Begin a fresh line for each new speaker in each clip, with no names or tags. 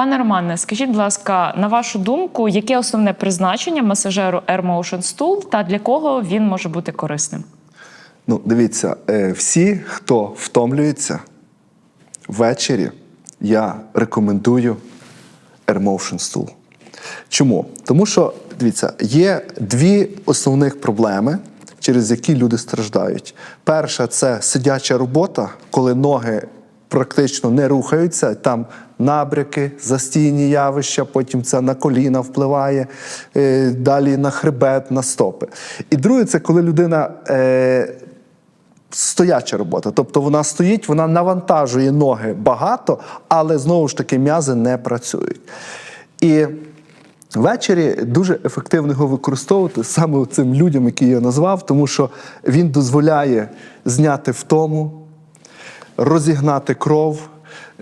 Пане Романе, скажіть, будь ласка, на вашу думку, яке основне призначення масажеру Air Motion Stool та для кого він може бути корисним?
Ну, дивіться, е, всі, хто втомлюється ввечері, я рекомендую AirMotion Stool. Чому? Тому що, дивіться, є дві основних проблеми, через які люди страждають. Перша це сидяча робота, коли ноги практично не рухаються, там набряки, застійні явища, потім це на коліна впливає, е, далі на хребет, на стопи. І друге, це коли людина. Е, стояча робота. Тобто вона стоїть, вона навантажує ноги багато, але знову ж таки м'язи не працюють. І ввечері дуже ефективно його використовувати саме цим людям, які я назвав, тому що він дозволяє зняти втому, розігнати кров.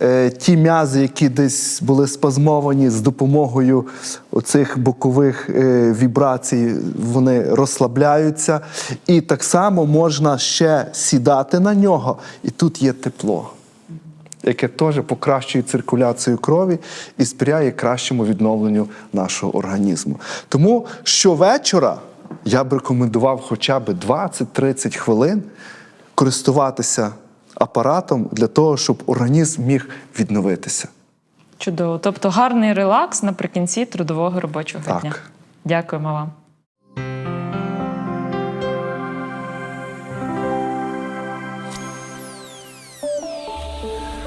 Е, Ті м'язи, які десь були спазмовані з допомогою оцих бокових е, вібрацій, вони розслабляються. І так само можна ще сідати на нього, і тут є тепло, яке теж покращує циркуляцію крові і сприяє кращому відновленню нашого організму. Тому щовечора я б рекомендував хоча б 20-30 хвилин користуватися апаратом для того, щоб організм міг відновитися.
Чудово. Тобто гарний релакс наприкінці трудового робочого
так.
дня. Дякуємо вам. Thank you.